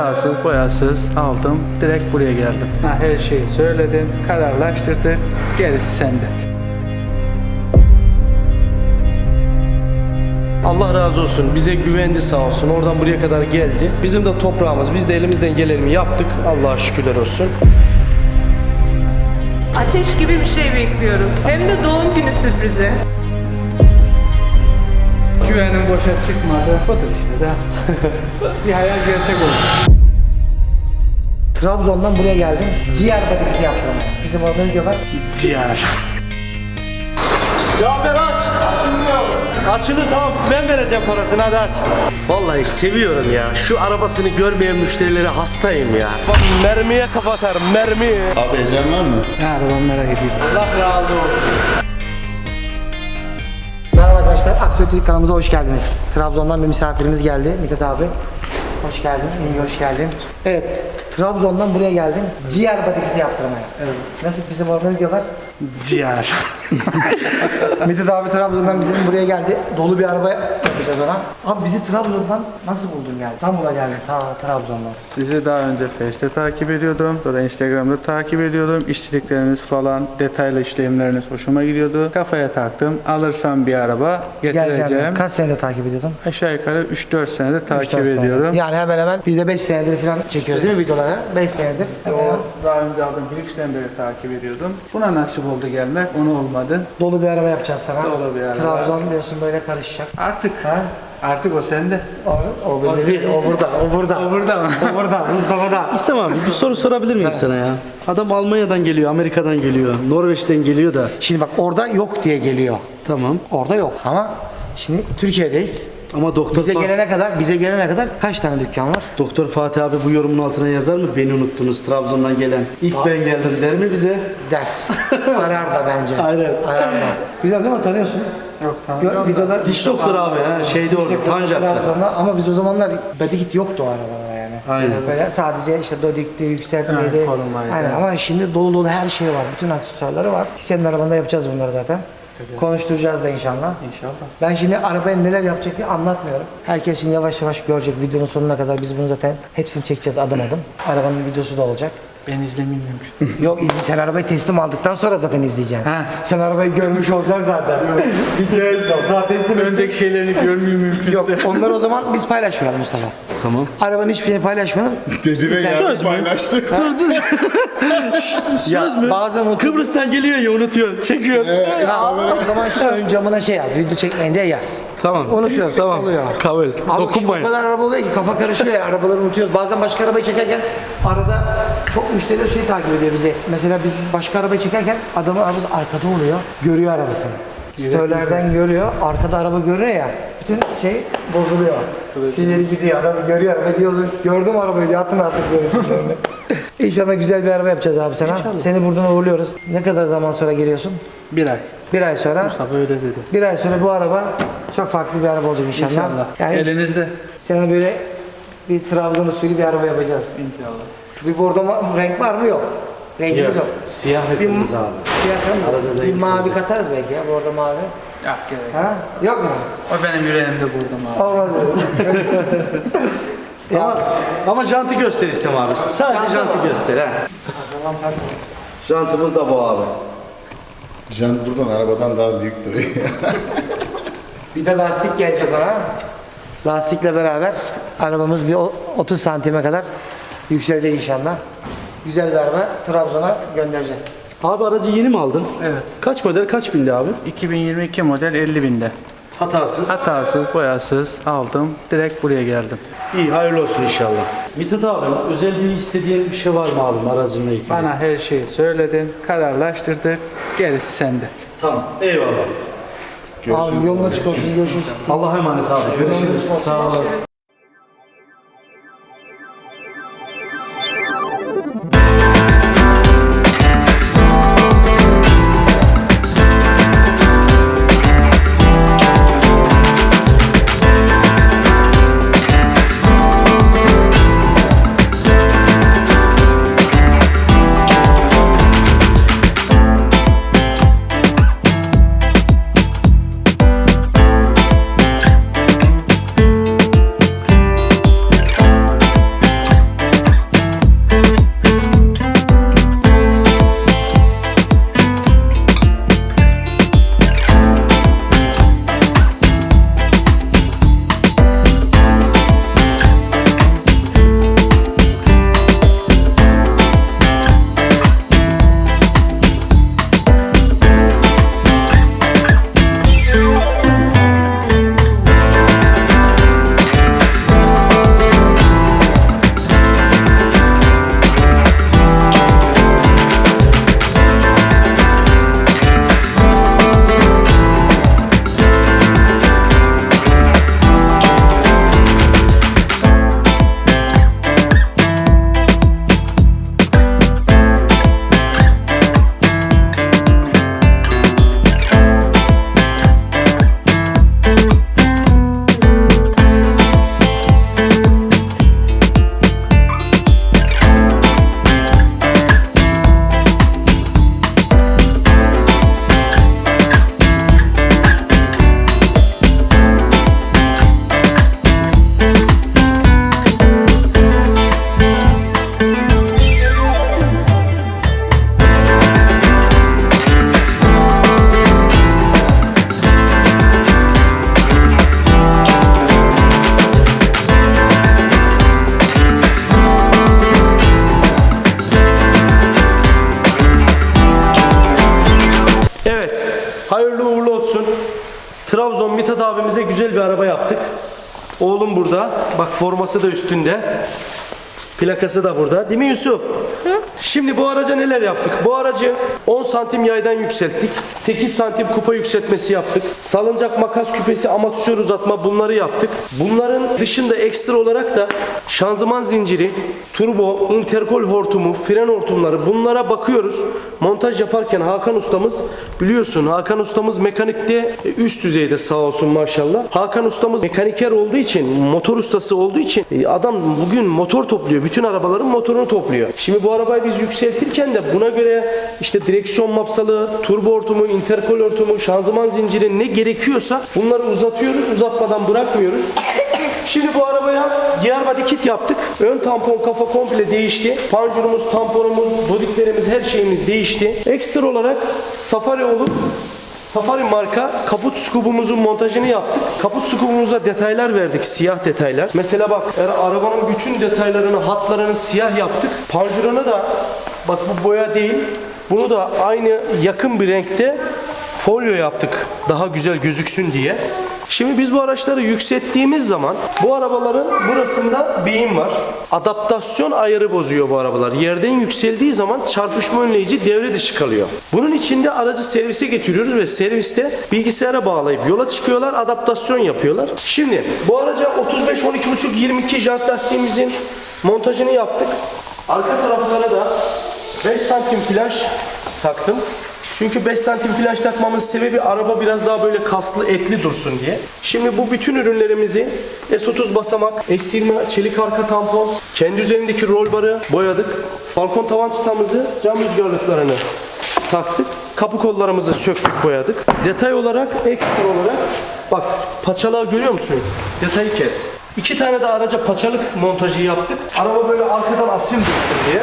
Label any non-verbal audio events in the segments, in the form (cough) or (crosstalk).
Hatasız, boyasız aldım. Direkt buraya geldim. Ha, her şeyi söyledim, kararlaştırdık. Gerisi sende. Allah razı olsun. Bize güvendi sağ olsun. Oradan buraya kadar geldi. Bizim de toprağımız. Biz de elimizden geleni yaptık. Allah'a şükürler olsun. Ateş gibi bir şey bekliyoruz. Hem de doğum günü sürprizi. Güvenim boşa çıkmadı. Budur işte de. (laughs) bir hayal gerçek oldu. Trabzon'dan buraya geldim. Ciğer badikti yaptırmaya. Bizim orada ne diyorlar? Ciğer. Cafer aç. Açılmıyor. Açılır tamam. Ben vereceğim parasını hadi aç. Vallahi seviyorum ya. Şu arabasını görmeyen müşterilere hastayım ya. Bak mermiye kapatarım mermi. Abi heyecan var mı? Ha, arabamı merak ediyorum. Allah razı olsun. Türk kanalımıza hoş geldiniz. Trabzon'dan bir misafirimiz geldi. Mithat abi. Hoş geldin. İyi hoş geldin. Evet. Trabzon'dan buraya geldim. Ciğer badikti yaptırmaya. Evet. Nasıl bizim orada ne diyorlar? Ciğer. (laughs) Mithat abi Trabzon'dan bizim buraya geldi. Dolu bir araba yapacağız ona. Abi bizi Trabzon'dan nasıl buldun yani? İstanbul'a geldin ta Trabzon'dan. Sizi daha önce Face'te takip ediyordum. Sonra Instagram'da takip ediyordum. İşçilikleriniz falan, detaylı işlemleriniz hoşuma gidiyordu. Kafaya taktım. Alırsam bir araba getireceğim. Geleceğim. Kaç senedir takip ediyordun? Aşağı yukarı 3-4 senedir takip 3-4 senedir. ediyorum. Yani hemen hemen biz de 5 senedir falan çekiyoruz değil mi videoları? 5 senedir. O daha önce aldığım Brix'ten beri takip ediyordum. Buna nasip oldu gelmek, onu olmadı. Dolu bir araba yapacağız sana. Dolu bir araba. Trabzon diyorsun böyle karışacak. Artık, Ha? artık o sende. O, o bende değil, o burada, o burada. O burada mı? O burada, Mustafa'da. İstem abi bir soru sorabilir miyim sana ya? Adam Almanya'dan geliyor, Amerika'dan geliyor, Norveç'ten geliyor da. Şimdi bak orada yok diye geliyor. Tamam. Orada yok ama şimdi Türkiye'deyiz. Ama doktor Bize Fa- gelene kadar, bize gelene kadar kaç tane dükkan var? Doktor Fatih abi bu yorumun altına yazar mı? Beni unuttunuz Trabzon'dan gelen. İlk ben geldim der mi bize? Der. Arar da bence. (laughs) Aynen. Arar da. Biliyorum değil mi? Tanıyorsun. Yok tamam. Gör, videolar. Diş doktoru abi ha şeyde orada. Trabzon'da ama biz o zamanlar Badikit yoktu o arabalara yani. Aynen. Böyle sadece işte Dodik'ti, yükseltmeydi. Evet, korumaydı. Aynen ama şimdi dolu dolu her şey var. Bütün aksesuarları var. Senin arabanda yapacağız bunları zaten. Konuşturacağız da inşallah. İnşallah. Ben şimdi arabaya neler yapacak diye anlatmıyorum. Herkes şimdi yavaş yavaş görecek videonun sonuna kadar biz bunu zaten hepsini çekeceğiz adım adım. Arabanın videosu da olacak. Ben izlemeyeyim mümkün. (laughs) Yok izle, sen arabayı teslim aldıktan sonra zaten izleyeceksin. Ha. Sen arabayı görmüş olacaksın zaten. Videoyu (laughs) sal. Zaten teslim Önceki şeylerini görmeyeyim mümkünse. Yok onları o zaman biz paylaşmayalım Mustafa. Tamam. Arabanın hiçbir şeyini paylaşmayalım. Dedi ve yarın paylaştı. (laughs) Söz mü? Bazen unutup- Kıbrıs'tan geliyor ya unutuyor. Çekiyor. Ya, o zaman şu ön camına şey yaz. Video çekmeyin diye yaz. Tamam. Unutuyoruz. Tamam. Oluyor. Kabul. Abi Dokunmayın. o kadar araba oluyor ki kafa karışıyor ya arabaları unutuyoruz. Bazen başka arabayı çekerken arada çok müşteriler şey takip ediyor bizi. Mesela biz başka arabayı çekerken adamın arabası arkada oluyor. Görüyor arabasını. Storylerden görüyor. Arkada araba görüyor ya. Bütün şey bozuluyor. Sinir gidiyor. Adam görüyor ve diyor gördüm arabayı diyor. Atın artık diyor. sinirlerini. (laughs) İnşallah güzel bir araba yapacağız abi sana. Seni buradan uğurluyoruz. Ne kadar zaman sonra geliyorsun? Bir ay. Bir ay sonra. Mustafa öyle dedi. Bir ay sonra bu araba çok farklı bir araba olacak inşallah. İnşallah. Yani Elinizde. sana böyle bir Trabzon usulü bir araba yapacağız. İnşallah. Bir bordo ma- renk var mı? Yok. Rengimiz yok. Siyah Bir yapıyoruz abi. siyah Arada mı? Bir renk mavi katarız belki ya bordo mavi. Yok gerek. Ha? Yok mu? O benim yüreğimde burada abi. Olmaz. (laughs) Ama, ama jantı göster istem abi. Sadece jantı göster ha. Jantımız da bu abi. Can buradan arabadan daha büyük duruyor. (laughs) bir de lastik gelecek ona. Lastikle beraber arabamız bir o- 30 santime kadar yükselecek inşallah. Güzel bir araba Trabzon'a göndereceğiz. Abi aracı yeni mi aldın? Evet. Kaç model kaç bindi abi? 2022 model 50 binde. Hatasız. Hatasız, boyasız aldım. Direkt buraya geldim. İyi hayırlı olsun inşallah. Mithat abi özel bir istediğin bir şey var mı abim aracınla ilgili? Bana her şeyi söyledin, kararlaştırdık. Gerisi sende. Tamam eyvallah. Abi yolun açık olsun. Görüşürüz. Allah'a emanet abi. Görüşürüz. Sağ olun. Forması da üstünde. Plakası da burada. Değil mi Yusuf? Şimdi bu araca neler yaptık? Bu aracı 10 santim yaydan yükselttik. 8 santim kupa yükseltmesi yaptık. Salıncak makas küpesi amatör uzatma bunları yaptık. Bunların dışında ekstra olarak da şanzıman zinciri, turbo, interkol hortumu, fren hortumları bunlara bakıyoruz. Montaj yaparken Hakan ustamız biliyorsun Hakan ustamız mekanikte üst düzeyde sağ olsun maşallah. Hakan ustamız mekaniker olduğu için, motor ustası olduğu için e, adam bugün motor topluyor. Bütün arabaların motorunu topluyor. Şimdi bu arabayı biz yükseltirken de buna göre işte direksiyon mapsalı, turbo hortumu, interkol hortumu, şanzıman zinciri ne gerekiyorsa bunları uzatıyoruz. Uzatmadan bırakmıyoruz. Şimdi bu arabaya diğer body kit yaptık. Ön tampon kafa komple değişti. Panjurumuz, tamponumuz, dodiklerimiz her şeyimiz değişti. Ekstra olarak Safari olup Safari marka kaput skubumuzun montajını yaptık. Kaput skubumuza detaylar verdik, siyah detaylar. Mesela bak eğer arabanın bütün detaylarını, hatlarını siyah yaptık. Panjuruna da bak bu boya değil. Bunu da aynı yakın bir renkte folyo yaptık. Daha güzel gözüksün diye. Şimdi biz bu araçları yükselttiğimiz zaman bu arabaların burasında beyin var. Adaptasyon ayarı bozuyor bu arabalar. Yerden yükseldiği zaman çarpışma önleyici devre dışı kalıyor. Bunun için de aracı servise getiriyoruz ve serviste bilgisayara bağlayıp yola çıkıyorlar, adaptasyon yapıyorlar. Şimdi bu araca 35 12.5 22 jant lastiğimizin montajını yaptık. Arka taraflara da 5 santim flash taktım. Çünkü 5 santim flash takmamın sebebi araba biraz daha böyle kaslı ekli dursun diye. Şimdi bu bütün ürünlerimizi S30 basamak, S20 çelik arka tampon, kendi üzerindeki roll barı boyadık. Balkon tavan çıtamızı cam rüzgarlıklarını taktık. Kapı kollarımızı söktük boyadık. Detay olarak ekstra olarak bak paçalığı görüyor musun? Detayı kes. İki tane de araca paçalık montajı yaptık. Araba böyle arkadan asil dursun diye.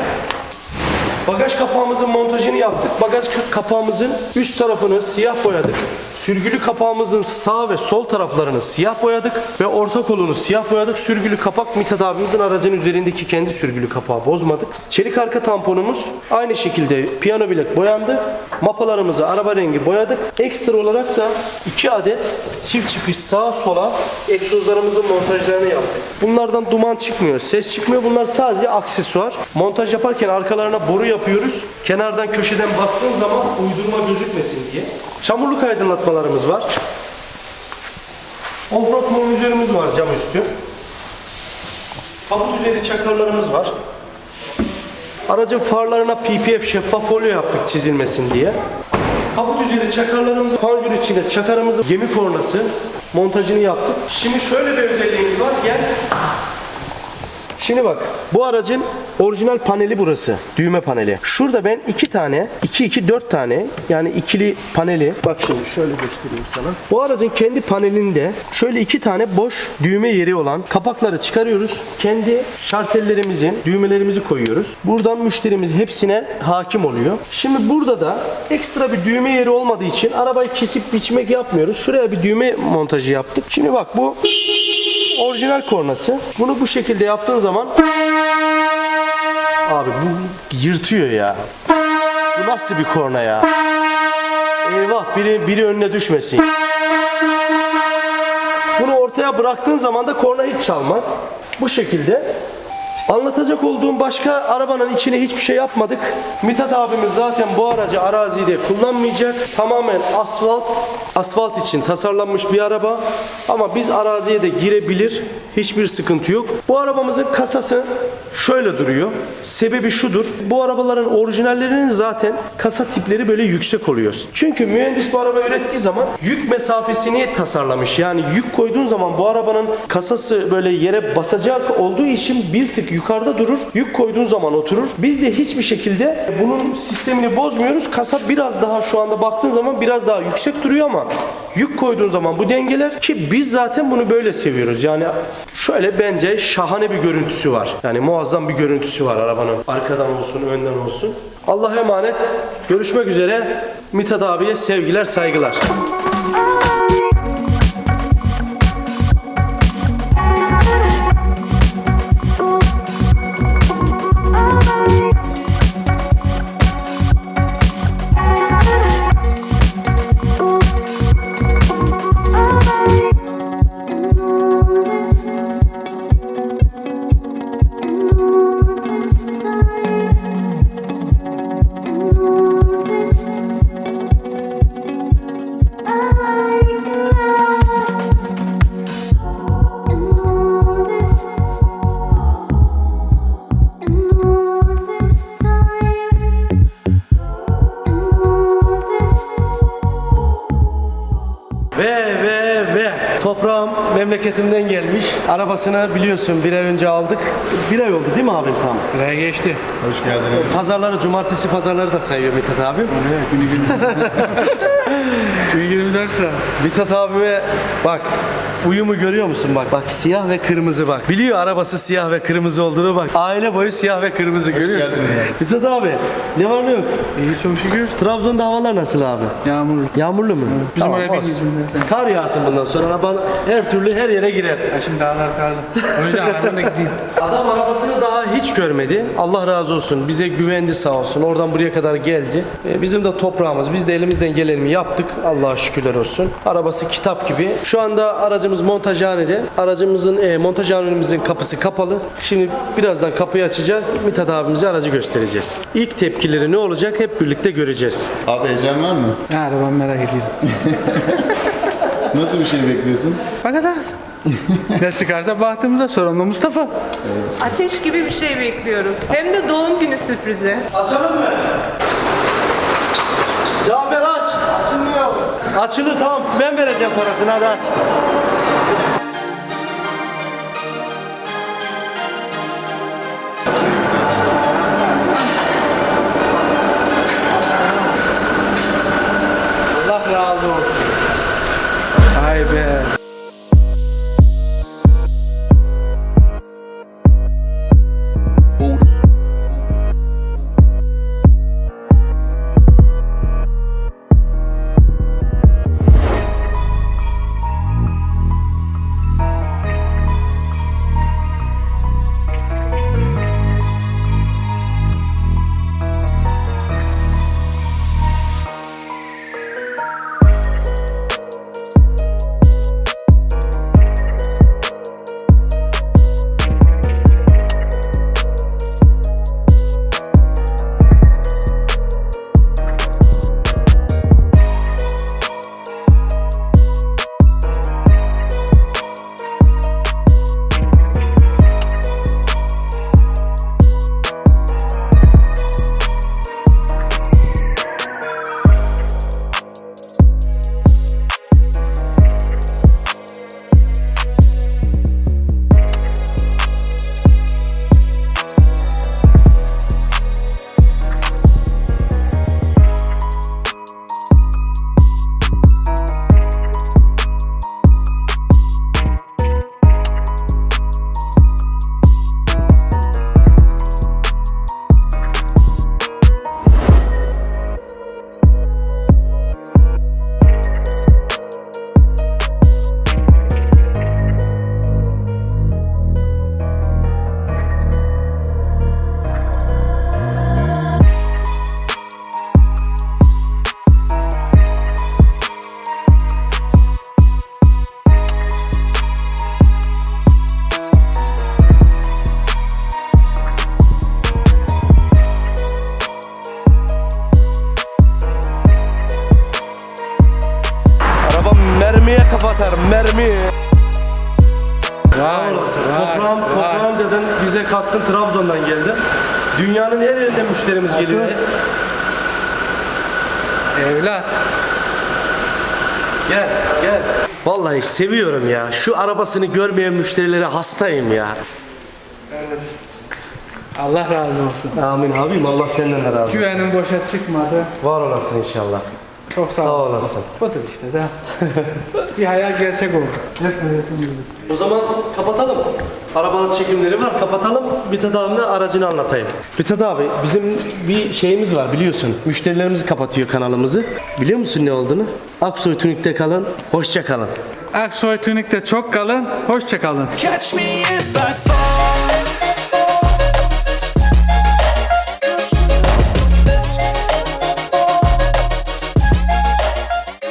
Bagaj kapağımızın montajını yaptık. Bagaj ka- kapağımızın üst tarafını siyah boyadık. Sürgülü kapağımızın sağ ve sol taraflarını siyah boyadık ve orta kolunu siyah boyadık. Sürgülü kapak Mithat abimizin aracın üzerindeki kendi sürgülü kapağı bozmadık. Çelik arka tamponumuz aynı şekilde piyano bilek boyandı. Mapalarımızı araba rengi boyadık. Ekstra olarak da iki adet çift çıkış sağa sola egzozlarımızın montajlarını yaptık. Bunlardan duman çıkmıyor, ses çıkmıyor. Bunlar sadece aksesuar. Montaj yaparken arkalarına boru yapıyoruz. Kenardan köşeden baktığın zaman uydurma gözükmesin diye. Çamurluk aydınlatmalarımız var. Offroad monitörümüz var cam üstü. Kaput üzeri çakarlarımız var. Aracın farlarına PPF şeffaf folyo yaptık çizilmesin diye. Kaput üzeri çakarlarımız, panjur içinde çakarımızın gemi kornası montajını yaptık. Şimdi şöyle bir özelliğimiz var. Gel. Şimdi bak bu aracın orijinal paneli burası. Düğme paneli. Şurada ben iki tane, iki iki dört tane yani ikili paneli. Bak şimdi şöyle göstereyim sana. Bu aracın kendi panelinde şöyle iki tane boş düğme yeri olan kapakları çıkarıyoruz. Kendi şartellerimizin düğmelerimizi koyuyoruz. Buradan müşterimiz hepsine hakim oluyor. Şimdi burada da ekstra bir düğme yeri olmadığı için arabayı kesip biçmek yapmıyoruz. Şuraya bir düğme montajı yaptık. Şimdi bak bu orijinal kornası. Bunu bu şekilde yaptığın zaman Abi bu yırtıyor ya. Bu nasıl bir korna ya? Eyvah biri biri önüne düşmesin. Bunu ortaya bıraktığın zaman da korna hiç çalmaz. Bu şekilde. Anlatacak olduğum başka arabanın içine hiçbir şey yapmadık. Mithat abimiz zaten bu aracı arazide kullanmayacak. Tamamen asfalt, asfalt için tasarlanmış bir araba. Ama biz araziye de girebilir. Hiçbir sıkıntı yok. Bu arabamızın kasası şöyle duruyor. Sebebi şudur. Bu arabaların orijinallerinin zaten kasa tipleri böyle yüksek oluyor. Çünkü mühendis bu araba ürettiği zaman yük mesafesini tasarlamış. Yani yük koyduğun zaman bu arabanın kasası böyle yere basacak olduğu için bir tık yukarıda durur. Yük koyduğun zaman oturur. Biz de hiçbir şekilde bunun sistemini bozmuyoruz. Kasa biraz daha şu anda baktığın zaman biraz daha yüksek duruyor ama yük koyduğun zaman bu dengeler ki biz zaten bunu böyle seviyoruz. Yani şöyle bence şahane bir görüntüsü var. Yani muazzam bir görüntüsü var arabanın. Arkadan olsun, önden olsun. Allah'a emanet. Görüşmek üzere. Mithat abiye sevgiler, saygılar. Memleketimden gelmiş. Arabasını biliyorsun bir ay önce aldık. Bir ay oldu değil mi abim tam? Buraya geçti. Hoş geldiniz. Pazarları, cumartesi pazarları da sayıyor Mithat abim. Evet, günü günü. (laughs) günü 24 saat. Mithat abime bak uyumu görüyor musun bak bak siyah ve kırmızı bak biliyor arabası siyah ve kırmızı olduğunu bak aile boyu siyah ve kırmızı görüyorsun Mithat abi ne var ne yok İyi çok şükür. Trabzon'da havalar nasıl abi Yağmurlu. yağmurlu mu Bizim oraya bir olsun. kar yağsın bundan sonra araba her türlü her yere girer Ya şimdi dağlar karlı. O yüzden (laughs) arabayla gideyim. Adam arabasını daha hiç görmedi. Allah razı olsun. Bize güvendi sağ olsun. Oradan buraya kadar geldi. E, bizim de toprağımız. Biz de elimizden geleni yaptık. Allah'a şükürler olsun. Arabası kitap gibi. Şu anda aracımız montajhanede. Aracımızın e, montajhanemizin kapısı kapalı. Şimdi birazdan kapıyı açacağız. Mithat abimize aracı göstereceğiz. İlk tepkileri ne olacak hep birlikte göreceğiz. Abi heyecan var mı? Ha, arabamı merak ediyorum. (laughs) Nasıl bir şey bekliyorsun? Bakacağız. (laughs) ne çıkarsa baktığımızda sorumlu Mustafa. Ateş gibi bir şey bekliyoruz. Hem de doğum günü sürprizi. Açalım mı? Cafer aç. Açılmıyor. Açılır tamam. Ben vereceğim parasını hadi aç. Mermiye kapatar mermi. Vay, Toprağım, toprağım dedin bize kalktın Trabzon'dan geldin. Dünyanın her yerinden müşterimiz geliyor. Evlat. Gel gel. Vallahi seviyorum ya. Şu arabasını görmeyen müşterilere hastayım ya. Allah razı olsun. Amin abim Allah senden de razı olsun. Güvenim boşa çıkmadı. Var olasın inşallah. Çok sağ, Sağ ol. olasın. Budur işte de. bir hayal gerçek oldu. Hep. O zaman kapatalım. Arabanın çekimleri var. Kapatalım. Mithat abimle aracını anlatayım. Mithat abi bizim bir şeyimiz var biliyorsun. Müşterilerimiz kapatıyor kanalımızı. Biliyor musun ne olduğunu? Aksoy Tunik'te kalın. Hoşça kalın. Aksoy Tünik'te çok kalın. Hoşça kalın. Catch me if I fall.